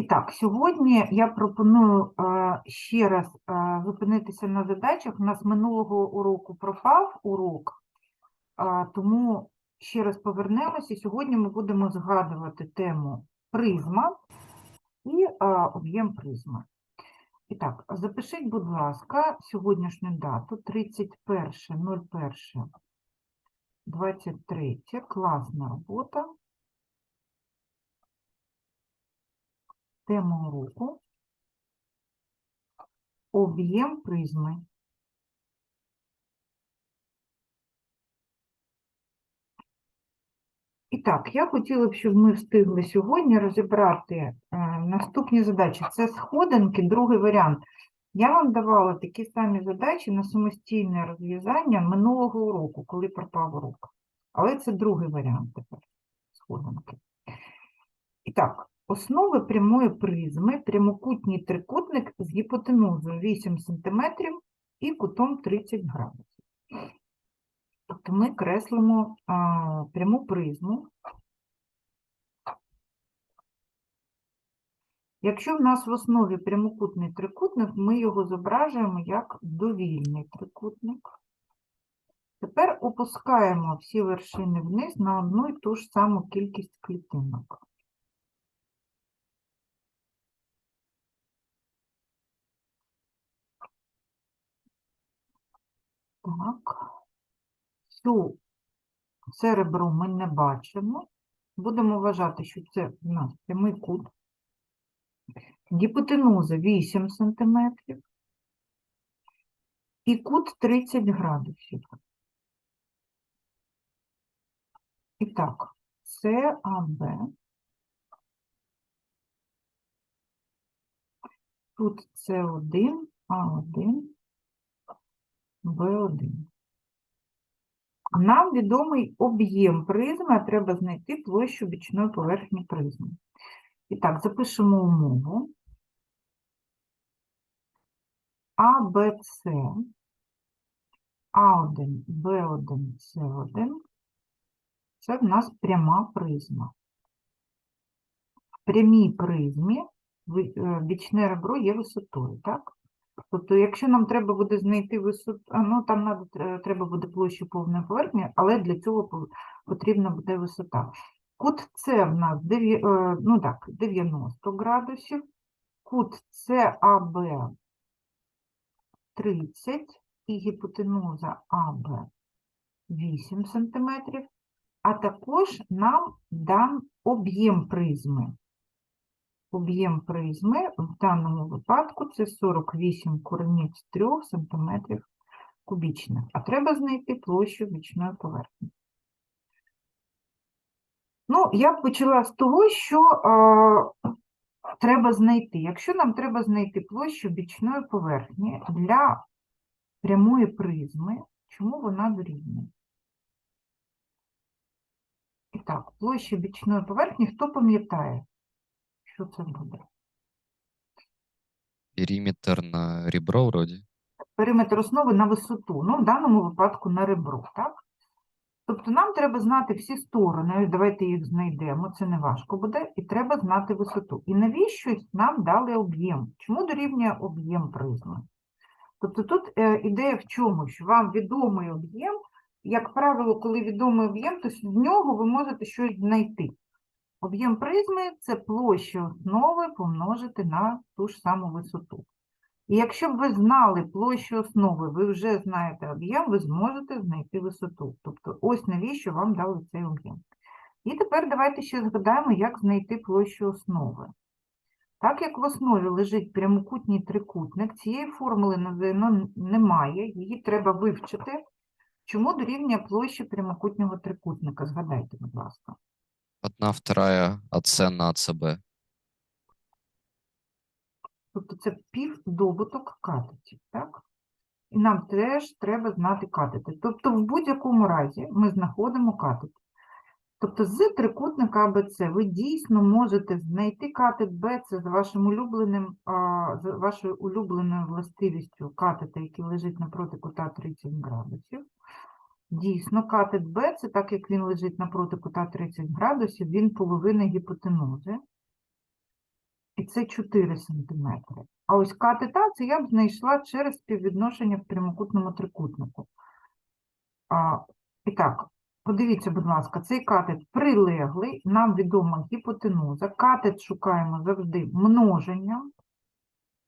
І так, сьогодні я пропоную е, ще раз е, зупинитися на задачах. У нас минулого уроку пропав урок, тому ще раз повернемося. Сьогодні ми будемо згадувати тему призма і е, об'єм призми. І так, запишіть, будь ласка, сьогоднішню дату 31.01.23. Класна робота. Тема уроку об'єм призми. І так, я хотіла б, щоб ми встигли сьогодні розібрати е, наступні задачі. Це сходинки, другий варіант. Я вам давала такі самі задачі на самостійне розв'язання минулого уроку, коли пропав урок. Але це другий варіант тепер сходинки. І так, Основи прямої призми прямокутній трикутник з гіпотенузою 8 см і кутом 30 градусів. Тобто ми креслимо а, пряму призму. Якщо в нас в основі прямокутний трикутник, ми його зображуємо як довільний трикутник. Тепер опускаємо всі вершини вниз на одну і ту ж саму кількість клітинок. Так. Цю, це ми не бачимо. Будемо вважати, що це в нас прямий кут. Гіпотенуза 8 см і кут 30 градусів. І так, це АБ. Тут С1, А1. В1. Нам відомий об'єм призми, а треба знайти площу бічної поверхні призми. І так, запишемо умову. А, С, А1, Б1, С1 – це в нас пряма призма. В прямій призмі е, бічне ребро є висотою, так? Тобто, якщо нам треба буде знайти висоту, ну там надо, треба буде площу повної поверхні, але для цього потрібна буде висота. Кут С в нас е, ну так, 90 градусів, кут САБ 30 і гіпотенуза АБ 8 см, а також нам дан об'єм призми. Об'єм призми в даному випадку це 48 коренів з 3 см кубічних. А треба знайти площу бічної поверхні. Ну, я б почала з того, що е, треба знайти. Якщо нам треба знайти площу бічної поверхні для прямої призми, чому вона дорівнює? І так, площа бічної поверхні, хто пам'ятає, що це буде? Периметр на ребро вроде. периметр основи на висоту, ну, в даному випадку на ребро, так? Тобто нам треба знати всі сторони, давайте їх знайдемо, це не важко буде, і треба знати висоту. І навіщо нам дали об'єм? Чому дорівнює об'єм призми? Тобто тут е, ідея в чому? Що вам відомий об'єм, як правило, коли відомий об'єм, то з нього ви можете щось знайти. Об'єм призми – це площа основи помножити на ту ж саму висоту. І якщо б ви знали площу основи, ви вже знаєте об'єм, ви зможете знайти висоту. Тобто ось навіщо вам дали цей об'єм. І тепер давайте ще згадаємо, як знайти площу основи. Так як в основі лежить прямокутній трикутник, цієї формули на називно немає, її треба вивчити. Чому дорівнює площі прямокутнього трикутника? Згадайте, будь ласка. Одна вторая АЦ на АЦБ. Тобто це півдобуток катетів, так? І нам теж треба знати катети. Тобто в будь-якому разі ми знаходимо катет. Тобто з трикутника АБЦ ви дійсно можете знайти катет Б, це вашим улюбленим, за вашою улюбленою властивістю катета, який лежить напроти кута 30 градусів. Дійсно, катет Б, це так як він лежить напроти кута 30 градусів, він половина гіпотенузи. і це 4 см. А ось катет А це я б знайшла через співвідношення в прямокутному трикутнику. А, і так, подивіться, будь ласка, цей катет прилеглий, нам відома гіпотенуза. Катет шукаємо завжди множенням.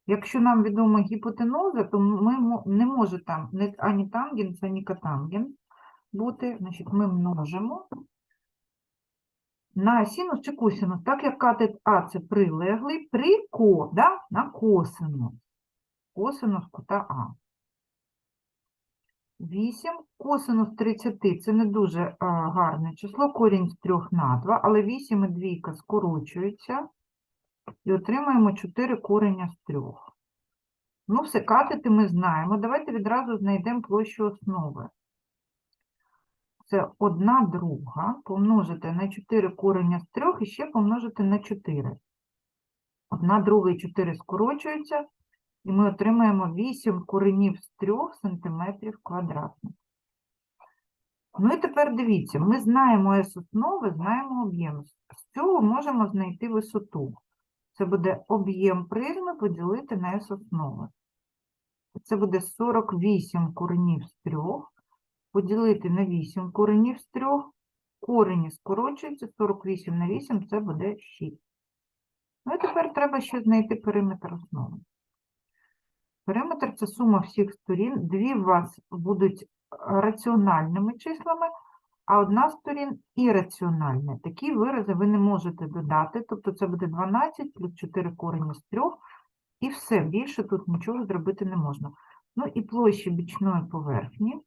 Якщо нам відома гіпотенуза, то ми не може там ані тангенс, ані котангенс бути. Значить, ми множимо на синус чи косинус, так як катет А це прилеглий, при да, на косинус. Косинус кута А. 8, косинус 30 це не дуже а, гарне число, корінь з 3 на 2, але 8 і двійка скорочуються і отримаємо 4 кореня з 3. Ну, все, катети ми знаємо. Давайте відразу знайдемо площу основи. Це 1 друга помножити на 4 кореня з 3 і ще помножити на 4. 1 друга і 4 скорочуються, і ми отримаємо 8 коренів з 3 см квадратних. Ну і тепер дивіться, ми знаємо S основи, знаємо об'єм. З цього можемо знайти висоту. Це буде об'єм призми поділити на S основи. Це буде 48 коренів з 3 поділити на 8 коренів з 3. Корені скорочуються, 48 на 8 це буде 6. Ну і тепер треба ще знайти периметр основи. Периметр це сума всіх сторін. Дві у вас будуть раціональними числами, а одна сторін ірраціональна. Такі вирази ви не можете додати, тобто це буде 12 плюс 4 корені з 3, і все, більше тут нічого зробити не можна. Ну і площа бічної поверхні.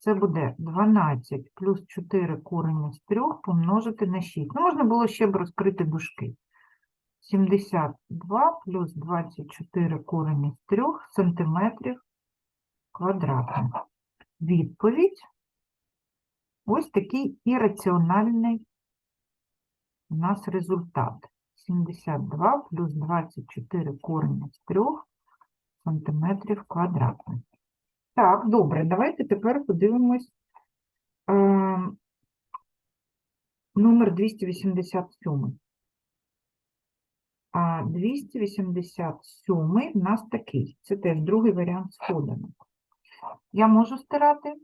Це буде 12 плюс 4 корені з 3 помножити на 6. Ну, можна було ще б розкрити дужки. 72 плюс 24 корені з 3 сантиметрів квадратних. Відповідь ось такий ірраціональний у нас результат. 72 плюс 24 корені з 3 сантиметрів квадратних. Так, добре, давайте тепер подивимось е, номер 287. А 287 в нас такий. Це теж другий варіант сходинок. Я можу стирати?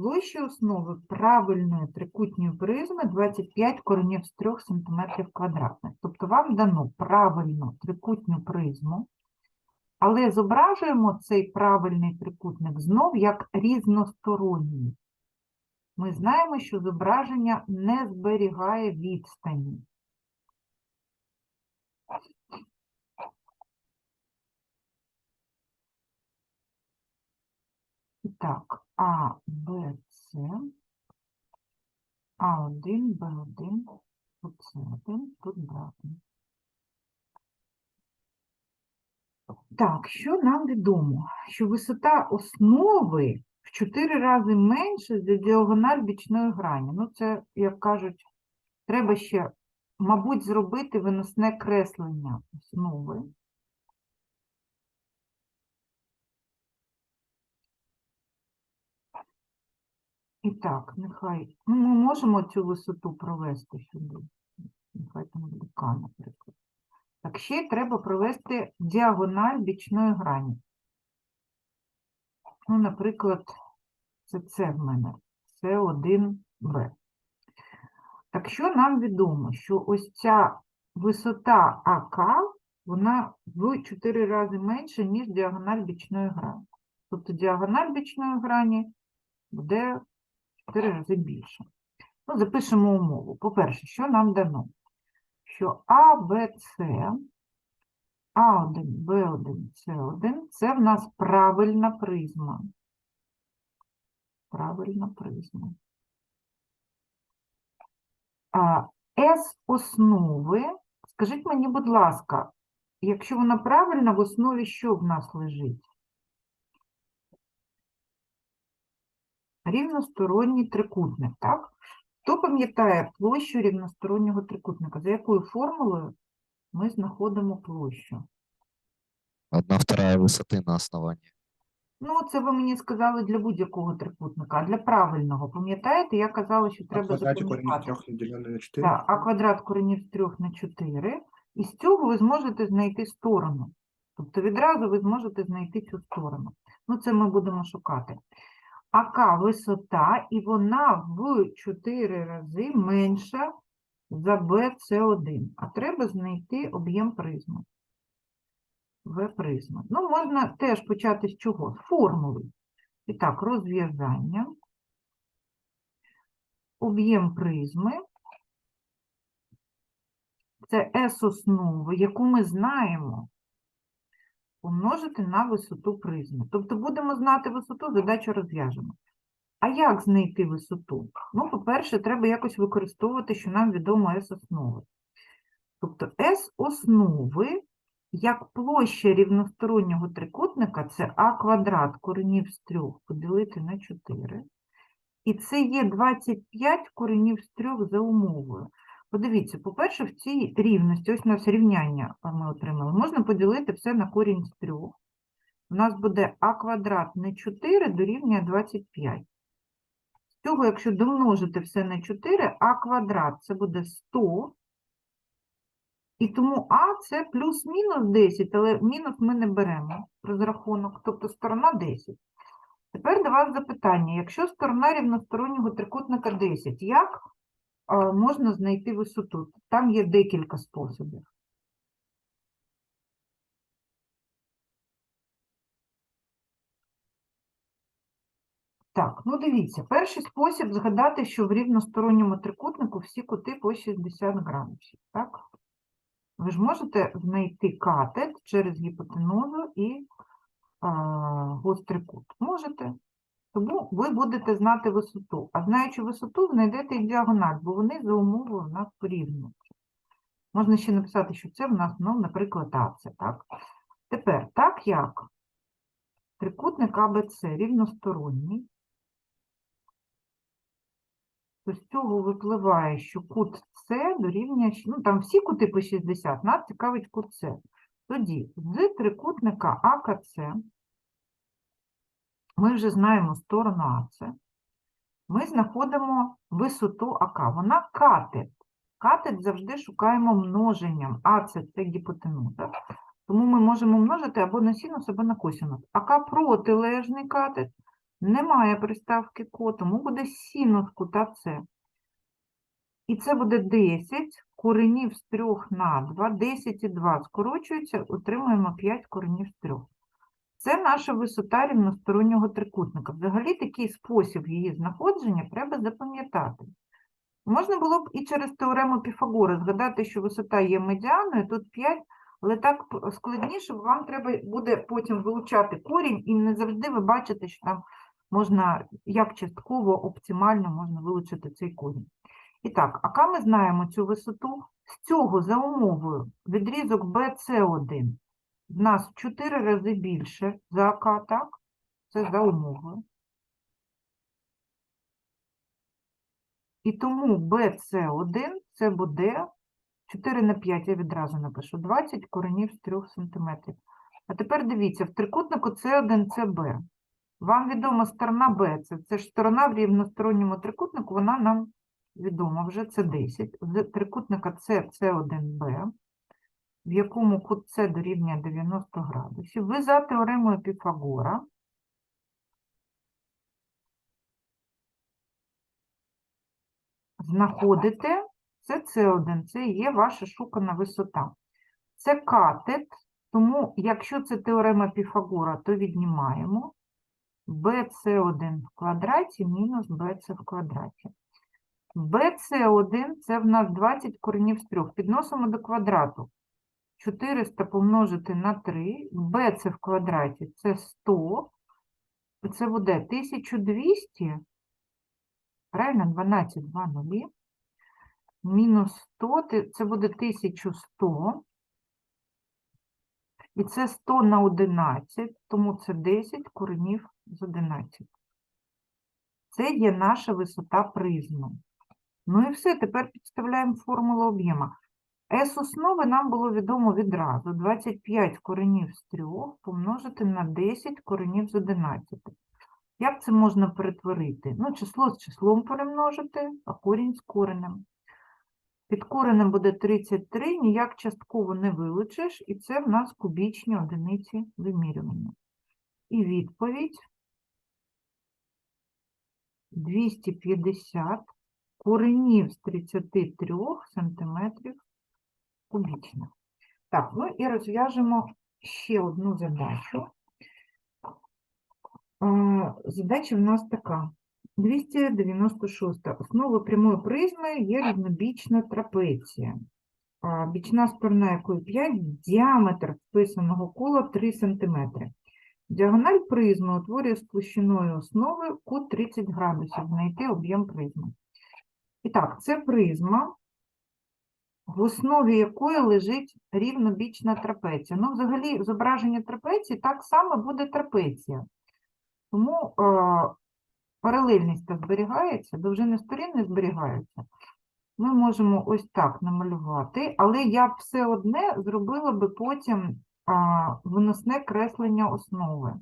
Площа основи правильної трикутньої призми 25 коренів з 3 см квадратних. Тобто вам дано правильну трикутню призму, але зображуємо цей правильний трикутник знов як різносторонній. Ми знаємо, що зображення не зберігає відстані. Так, А, Б, С, А1, Б1, тут С1, тут Б1. Так, що нам відомо? Що висота основи в 4 рази менше за діагональ бічної грані. Ну, це, як кажуть, треба ще, мабуть, зробити виносне креслення основи. І так, нехай, ну, ми можемо цю висоту провести сюди. Нехай там буде К, наприклад. Так, ще треба провести діагональ бічної грані. Ну, наприклад, це це в мене, це 1Б. Так що нам відомо, що ось ця висота АК, вона в 4 рази менша, ніж діагональ бічної грані. Тобто діагональ бічної грані буде в 4 рази більше. Ну, запишемо умову. По-перше, що нам дано? Що А, Б, С, А1, Б1, С1 – це в нас правильна призма. Правильна призма. А С основи, скажіть мені, будь ласка, якщо вона правильна, в основі що в нас лежить? Рівносторонній трикутник, так? Хто пам'ятає площу рівностороннього трикутника? За якою формулою ми знаходимо площу? Одна вторая высоты на основании. Ну, це ви мені сказали для будь-якого трикутника, а для правильного. Пам'ятаєте, я казала, що треба квадраті корінь запам'ятати. трьох розділений на 4. Так, а квадрат коренів з 3 на 4. І з цього ви зможете знайти сторону. Тобто відразу ви зможете знайти цю сторону. Ну, це ми будемо шукати. АК висота, і вона в 4 рази менша за BC1. А треба знайти об'єм призми. В призми. Ну, можна теж почати з чого? З формули. І так, розв'язання. Об'єм призми. Це S основи, яку ми знаємо, помножити на висоту призми. Тобто будемо знати висоту, задачу розв'яжемо. А як знайти висоту? Ну, по-перше, треба якось використовувати, що нам відомо S основи. Тобто S основи, як площа рівностороннього трикутника, це А квадрат коренів з 3 поділити на 4. І це є 25 коренів з 3 за умовою. Подивіться, по-перше, в цій рівності, ось у нас рівняння ми отримали, можна поділити все на корінь з 3. У нас буде а квадрат на 4 дорівнює 25. З цього, якщо домножити все на 4, а квадрат це буде 100. І тому а це плюс-мінус 10, але мінус ми не беремо розрахунок, тобто сторона 10. Тепер до вас запитання. Якщо сторона рівностороннього трикутника 10, як можна знайти висоту? Там є декілька способів. Так, ну дивіться, перший спосіб згадати, що в рівносторонньому трикутнику всі кути по 60 градусів, так? Ви ж можете знайти катет через гіпотенузу і а, гострий кут. Можете. Тому ви будете знати висоту. А знаючи висоту, знайдете і діагональ, бо вони за умовою в нас порівнюються. Можна ще написати, що це в нас, ну, наприклад, АЦ, так? Тепер, так як трикутник АБЦ рівносторонній, то з цього випливає, що кут С дорівнює, ну там всі кути по 60, нас цікавить кут С. Тоді з трикутника АКЦ ми вже знаємо сторону АЦ, ми знаходимо висоту АК. Вона катет. Катет завжди шукаємо множенням. АЦ – це гіпотенуза. Тому ми можемо множити або на синус, або на косинус. АК протилежний катет. Немає приставки ко, тому буде синус кута С. І це буде 10 коренів з 3 на 2, 10 і 2 скорочуються, отримуємо 5 коренів з 3. Це наша висота рівностороннього трикутника. Взагалі такий спосіб її знаходження треба запам'ятати. Можна було б і через теорему Піфагора згадати, що висота є медіаною, тут 5, але так складніше, бо вам треба буде потім вилучати корінь, і не завжди ви бачите, що там можна, як частково, оптимально можна вилучити цей корінь. І так, ака ми знаємо цю висоту. З цього за умовою відрізок BC1 в нас 4 рази більше за АК, так? Це за умовою. І тому BC1 це буде 4 на 5, я відразу напишу, 20 коренів з 3 см. А тепер дивіться, в трикутнику С1, СБ. Вам відома сторона Б, це, це ж сторона в рівносторонньому трикутнику, вона нам відома вже, це 10. З трикутника С, С1Б, в якому кут С дорівнює 90 градусів. Ви за теоремою Піфагора знаходите, це С1, це є ваша шукана висота. Це катет, тому якщо це теорема Піфагора, то віднімаємо BC1 в квадраті мінус BC в квадраті. BC1 це в нас 20 коренів з 3. Підносимо до квадрату. 400 помножити на 3, BC в квадраті це 100, це буде 1200, правильно, 12, 2 нулі, мінус 100, це буде 1100, і це 100 на 11, тому це 10 коренів з 11. Це є наша висота призми. Ну і все, тепер підставляємо формулу об'єма. С основи нам було відомо відразу. 25 коренів з 3 помножити на 10 коренів з 11. Як це можна перетворити? Ну, число з числом перемножити, а корінь з коренем. Під коренем буде 33, ніяк частково не вилучиш, і це в нас кубічні одиниці вимірювання. І відповідь 250 коренів з 33 сантиметрів кубічних. Так, ну і розв'яжемо ще одну задачу. Е, Задача в нас така. 296. Основа прямої призми є рівнобічна трапеція. Бічна сторона якої 5, діаметр вписаного кола 3 см. Діагональ призми утворює з площиною основи кут 30 градусів, знайти об'єм призми. І так, це призма, в основі якої лежить рівнобічна трапеція. Ну, взагалі, зображення трапеції так само буде трапеція. Тому е, паралельність зберігається, довжини сторін не зберігаються. Ми можемо ось так намалювати, але я все одне зробила би потім а, виносне креслення основи.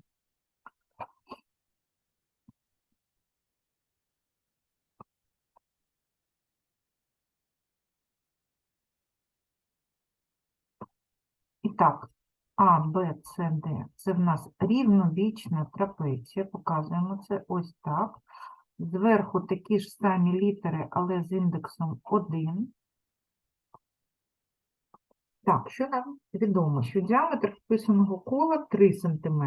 І так, А, Б, С, Д – це в нас рівнобічна трапеція, показуємо це ось так. Зверху такі ж самі літери, але з індексом 1. Так, що нам відомо? Що діаметр вписаного кола 3 см.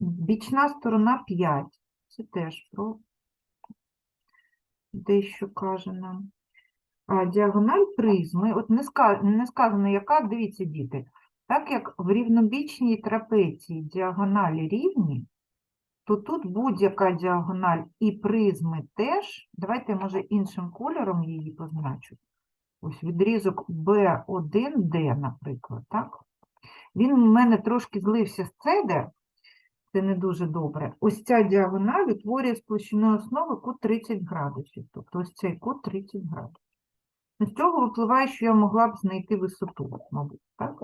Бічна сторона 5. Це теж про дещо каже нам. А діагональ призми, от не, ска... не сказано, яка, дивіться, діти, так як в рівнобічній трапеції діагоналі рівні, то тут будь-яка діагональ і призми теж, давайте, може, іншим кольором її позначу. Ось відрізок B1D, наприклад, так? Він у мене трошки злився з CD, це не дуже добре. Ось ця діагональ утворює з площиною основи кут 30 градусів. Тобто ось цей кут 30 градусів. Ну, З цього випливає, що я могла б знайти висоту, мабуть, так?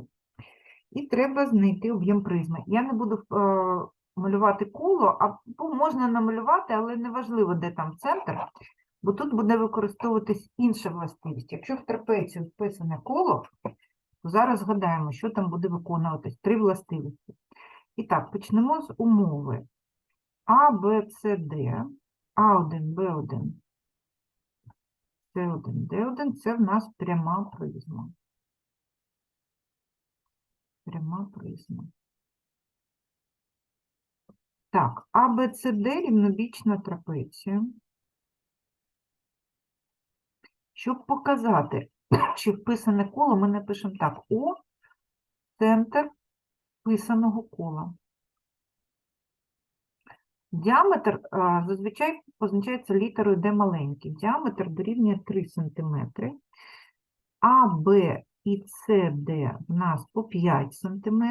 І треба знайти об'єм призми. Я не буду е, малювати коло, а бо можна намалювати, але неважливо, де там центр, бо тут буде використовуватись інша властивість. Якщо в трапецію вписане коло, то зараз згадаємо, що там буде виконуватись. Три властивості. І так, почнемо з умови. А, Б, С, Д, А1, Б1, С1, Д1 – це в нас пряма призма. Пряма призма. Так, А, Б, С, Д – рівнобічна трапеція. Щоб показати, чи вписане коло, ми напишемо так. О, центр вписаного кола. Діаметр а, зазвичай позначається літерою D маленький. Діаметр дорівнює 3 см. А, Б і С, Д в нас по 5 см.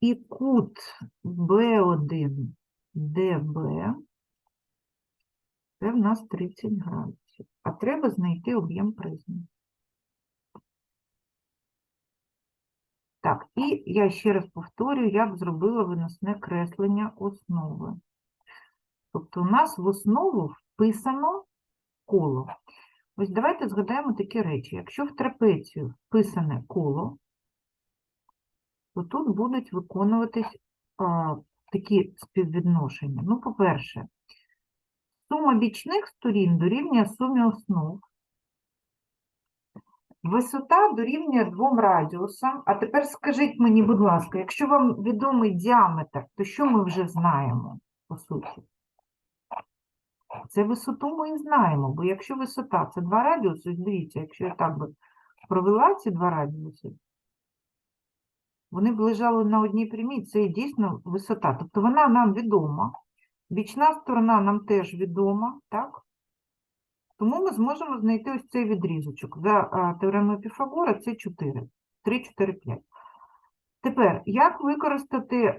І кут Б1, ДБ це в нас 30 градусів. А треба знайти об'єм призми. Так, і я ще раз повторюю, я б зробила виносне креслення основи. Тобто у нас в основу вписано коло. Ось давайте згадаємо такі речі. Якщо в трапецію вписане коло, то тут будуть виконуватись а, такі співвідношення. Ну, по-перше, сума бічних сторін дорівнює сумі основ. Висота дорівнює двом радіусам. А тепер скажіть мені, будь ласка, якщо вам відомий діаметр, то що ми вже знаємо, по суті? Це висоту ми і знаємо, бо якщо висота це два радіуси, дивіться, якщо я так би провела ці два радіуси, вони б лежали на одній прямій, це і дійсно висота. Тобто вона нам відома. Бічна сторона нам теж відома, так? Тому ми зможемо знайти ось цей відрізочок. За теоремою Піфагора це 4. 3, 4, 5. Тепер, як використати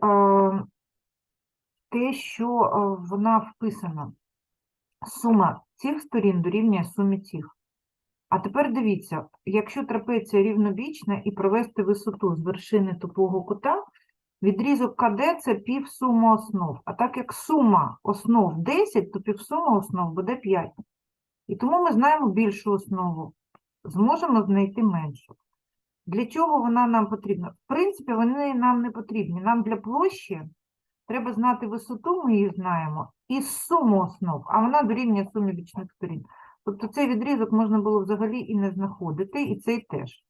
те, що вона вписана? Сума цих сторін дорівнює сумі цих. А тепер дивіться, якщо трапеція рівнобічна і провести висоту з вершини тупого кута, відрізок КД – це півсума основ. А так як сума основ 10, то півсума основ буде 5. І тому ми знаємо більшу основу. Зможемо знайти меншу. Для чого вона нам потрібна? В принципі, вони нам не потрібні. Нам для площі треба знати висоту, ми її знаємо, і суму основ, а вона дорівнює сумі бічних сторін. Тобто цей відрізок можна було взагалі і не знаходити, і цей теж.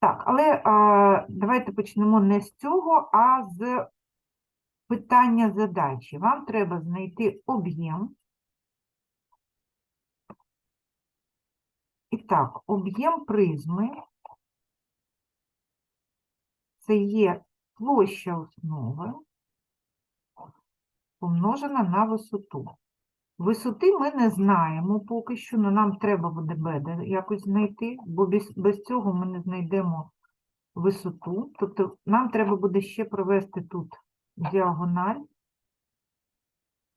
Так, але а, давайте почнемо не з цього, а з питання задачі. Вам треба знайти об'єм. І так, об'єм призми це є площа основи помножена на висоту. Висоти ми не знаємо поки що, але нам треба буде беда якось знайти, бо без, без цього ми не знайдемо висоту. Тобто нам треба буде ще провести тут діагональ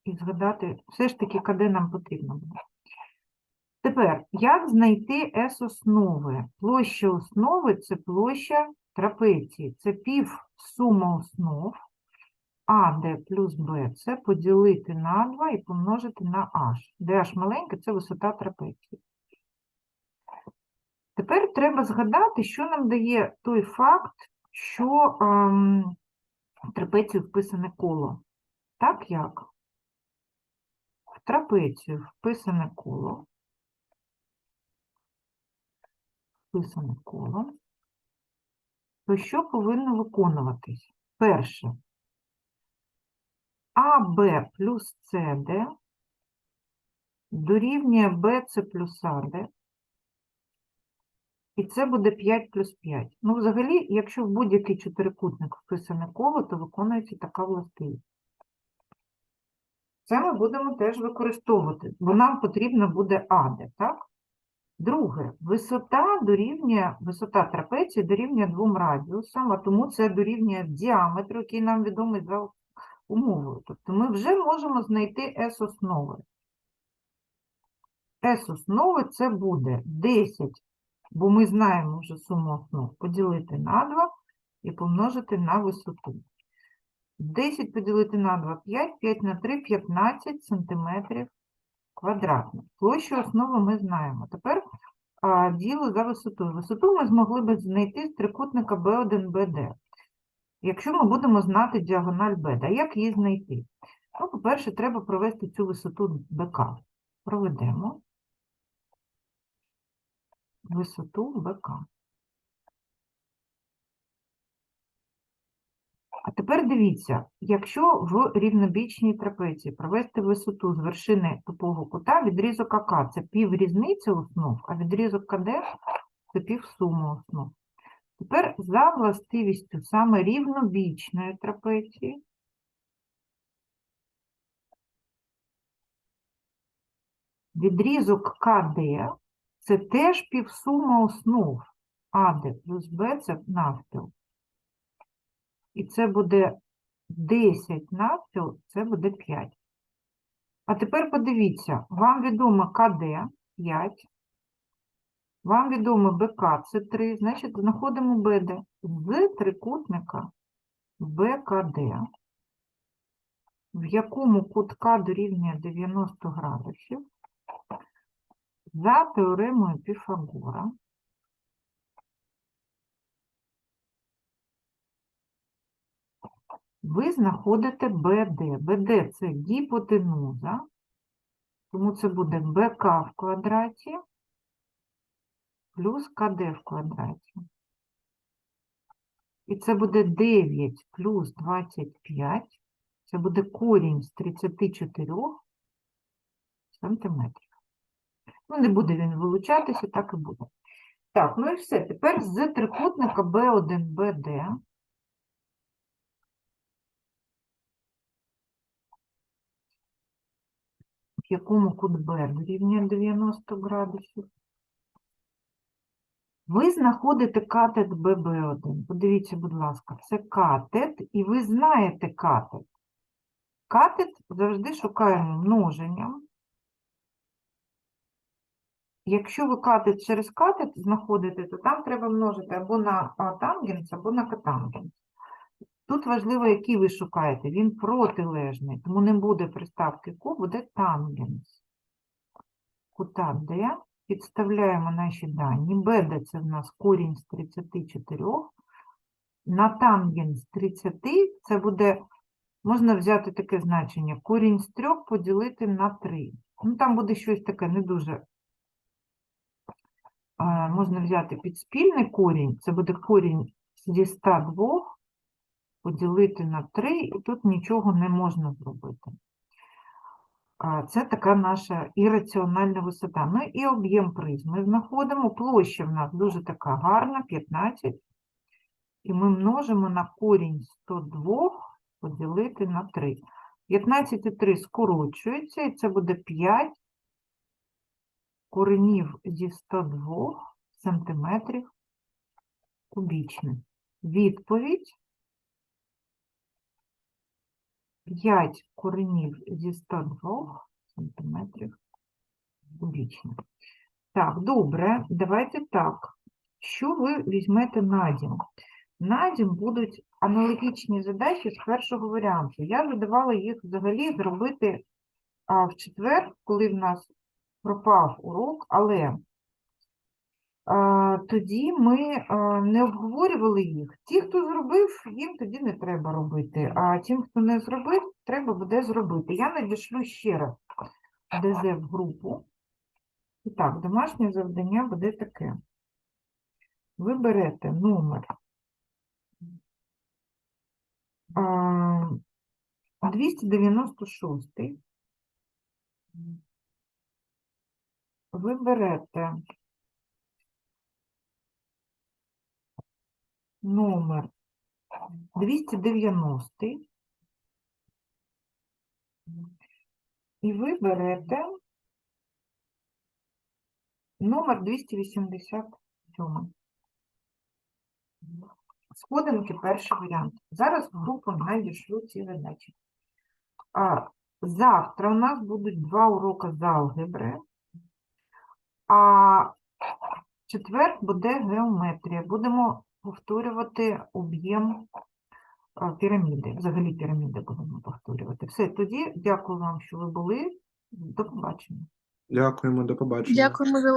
і згадати, все ж таки, куди нам потрібно буде. Тепер, як знайти S основи? Площа основи – це площа трапеції. Це пів сума основ. АД плюс БЦ поділити на 2 і помножити на H. Де H маленьке – це висота трапеції. Тепер треба згадати, що нам дає той факт, що ем, в трапецію вписане коло. Так як в трапецію вписане коло, вписане коло, то що повинно виконуватись? Перше. АБ плюс СД дорівнює БЦ плюс АД. І це буде 5 плюс 5. Ну, взагалі, якщо в будь-який чотирикутник вписане коло, то виконується така властивість. Це ми будемо теж використовувати, бо нам потрібно буде АД, так? Друге, висота дорівнює, висота трапеції дорівнює двом радіусам, а тому це дорівнює діаметру, який нам відомий за умовою. Тобто ми вже можемо знайти S основи. S основи це буде 10, бо ми знаємо вже суму основ, поділити на 2 і помножити на висоту. 10 поділити на 2 – 5, 5 на 3 – 15 сантиметрів квадратних. Площу основи ми знаємо. Тепер а, діло за висотою. Висоту ми змогли б знайти з трикутника B1, BD. Якщо ми будемо знати діагональ BD, а як її знайти? Ну, по-перше, треба провести цю висоту БК. Проведемо висоту БК. А тепер дивіться, якщо в рівнобічній трапеції провести висоту з вершини тупого кута, відрізок АК – це пів різниці основ, а відрізок КД – це пів суми основ. Тепер за властивістю саме рівнобічної трапеції відрізок КД – це теж півсума основ АД плюс Б – це навпіл. І це буде 10 навпіл, це буде 5. А тепер подивіться, вам відомо КД 5, вам відомо БК це 3, значить знаходимо БД з трикутника БКД, в якому кут К дорівнює 90 градусів, за теоремою Піфагора. Ви знаходите БД. БД – це гіпотенуза, тому це буде БК в квадраті плюс КД в квадраті. І це буде 9 плюс 25, це буде корінь з 34 сантиметрів. Ну, не буде він вилучатися, так і буде. Так, ну і все. Тепер з трикутника B1, BD в якому кут Б дорівнює 90 градусів. Ви знаходите катет ББ1. Подивіться, будь ласка, це катет, і ви знаєте катет. Катет завжди шукаємо множенням якщо ви катет через катет знаходите, то там треба множити або на тангенс, або на котангенс. Тут важливо, який ви шукаєте. Він протилежний, тому не буде приставки ку, буде тангенс. Кута Д. Підставляємо наші дані. БД це в нас корінь з 34. На тангенс 30 це буде, можна взяти таке значення, корінь з 3 поділити на 3. Ну, там буде щось таке не дуже. Можна взяти підспільний корінь, це буде корінь зі 102 поділити на 3, і тут нічого не можна зробити. Це така наша ірраціональна висота. Ну і об'єм призми знаходимо. Площа в нас дуже така гарна, 15. І ми множимо на корінь 102 поділити на 3. 15 і 3 скорочуються, і це буде 5 коренів зі 102 сантиметрів кубічних. Відповідь 5 коренів зі 102 сантиметрів кубічних. Так, добре, давайте так. Що ви візьмете на дім? На дім будуть аналогічні задачі з першого варіанту. Я задавала їх взагалі зробити в четвер, коли в нас пропав урок, але тоді ми не обговорювали їх. Ті, хто зробив, їм тоді не треба робити, а тим, хто не зробив, треба буде зробити. Я надішлю ще раз ДЗ в групу. І так, домашнє завдання буде таке. Ви берете номер 296. Ви берете номер 290 і ви берете номер 287. Сходинки перший варіант. Зараз в групу надішлю ці задачі. А, завтра у нас будуть два уроки з алгебри, а четвер буде геометрія. Будемо повторювати об'єм піраміди. Взагалі піраміди будемо повторювати. Все, тоді дякую вам, що ви були. До побачення. Дякуємо, до побачення. Дякуємо за